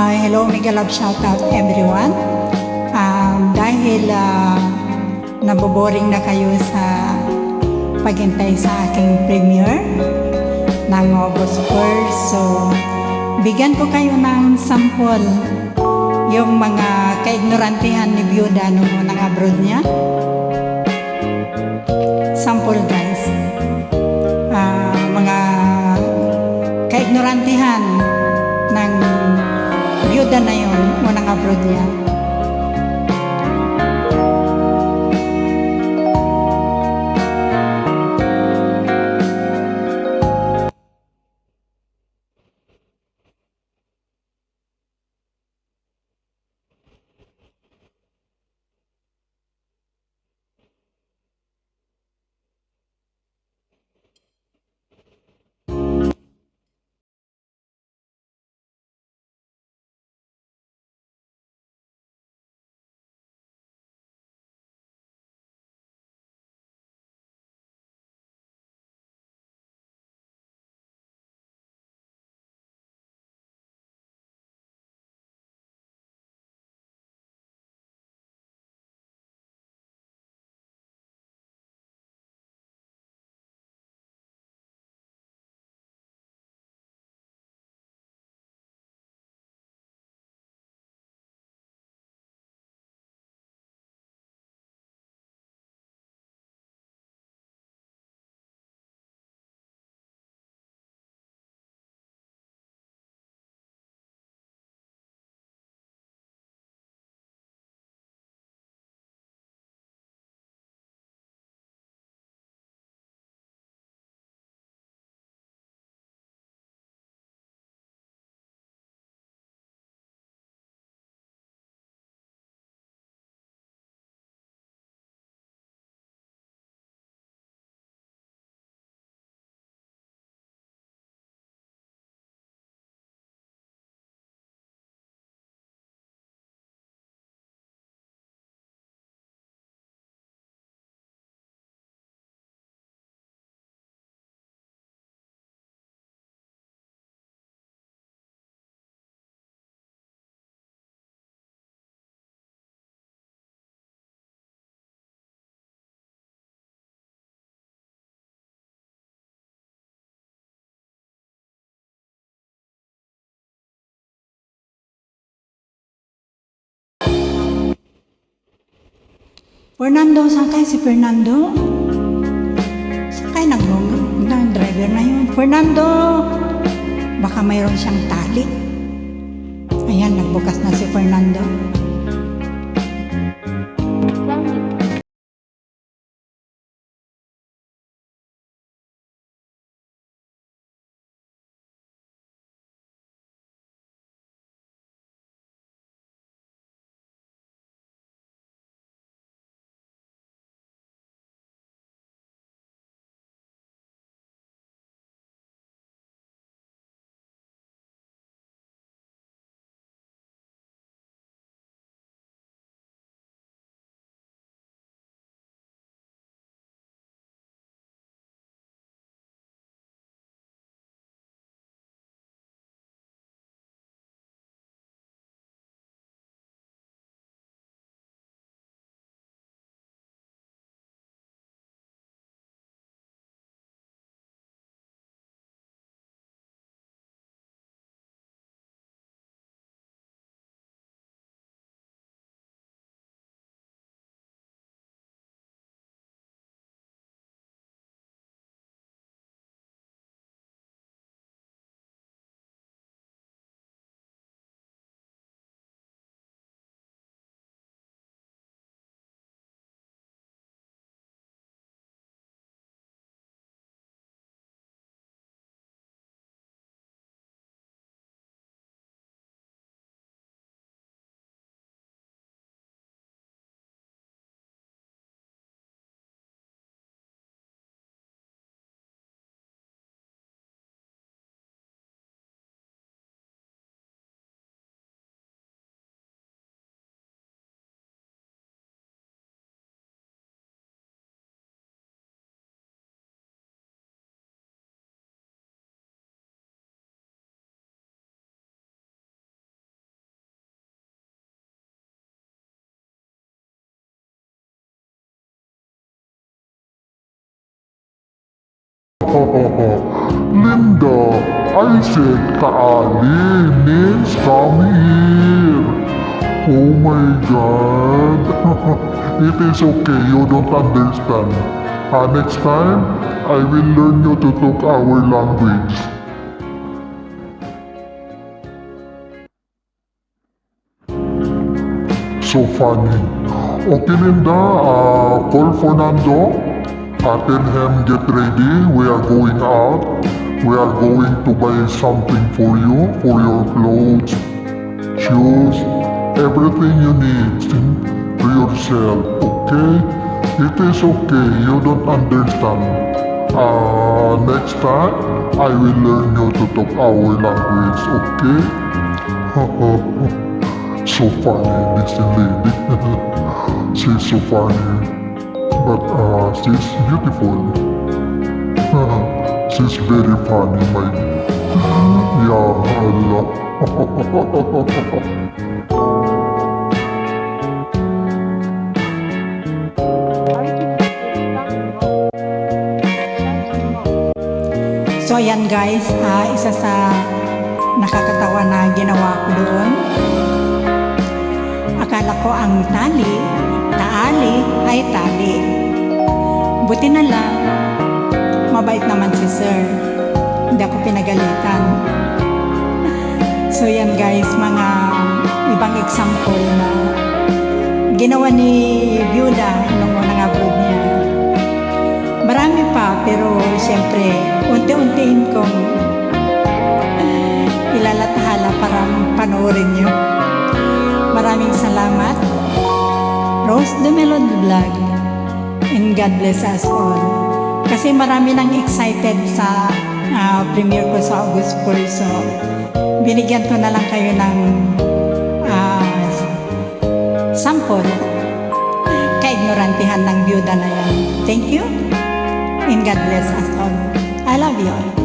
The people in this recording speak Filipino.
Uh, hello, mega love shout out everyone. Um, dahil uh, naboboring na kayo sa paghintay sa aking premiere ng August 1st. So, bigyan ko kayo ng sample yung mga kaignorantihan ni Byuda nung unang abroad niya. Sample guys. Ah, mga kaignorantihan ng byuda na yun, unang abroad niya. Fernando, saan kay si Fernando? Saan kay nag ng driver na yun? Fernando! Baka mayroon siyang tali. Ayan, nagbukas na si Fernando. Linda, I said kaali means come here. Oh my God. It is okay, you don't understand. Ah, next time, I will learn you to talk our language. So funny. Okay, Linda, uh, call Fernando. Uh, tell him get ready. We are going out. We are going to buy something for you, for your clothes, shoes, everything you need to yourself. Okay? It is okay. You don't understand. Uh, next time, I will learn you to talk our language. Okay? so funny, this lady. she's so funny. But uh, she's beautiful. she's very funny, my... Yeah, Allah. So yan guys, ah, isa sa nakakatawa na ginawa ko doon. Akala ko ang tali, taali ay tali. Buti na lang, mabait naman si sir. Hindi ako pinagalitan. So yan guys, mga ibang example na ginawa ni Biuda nung unang abroad niya. Marami pa, pero siyempre, unti-untiin kong ilalatahala para panoorin nyo. Maraming salamat. Rose the Melon Vlog. And God bless us all. Kasi marami nang excited sa ah, premiere ko sa August 4. So, binigyan ko na lang kayo ng ah, sample kaignorantihan ng byuda na yan. Thank you. And God bless us all. I love you all.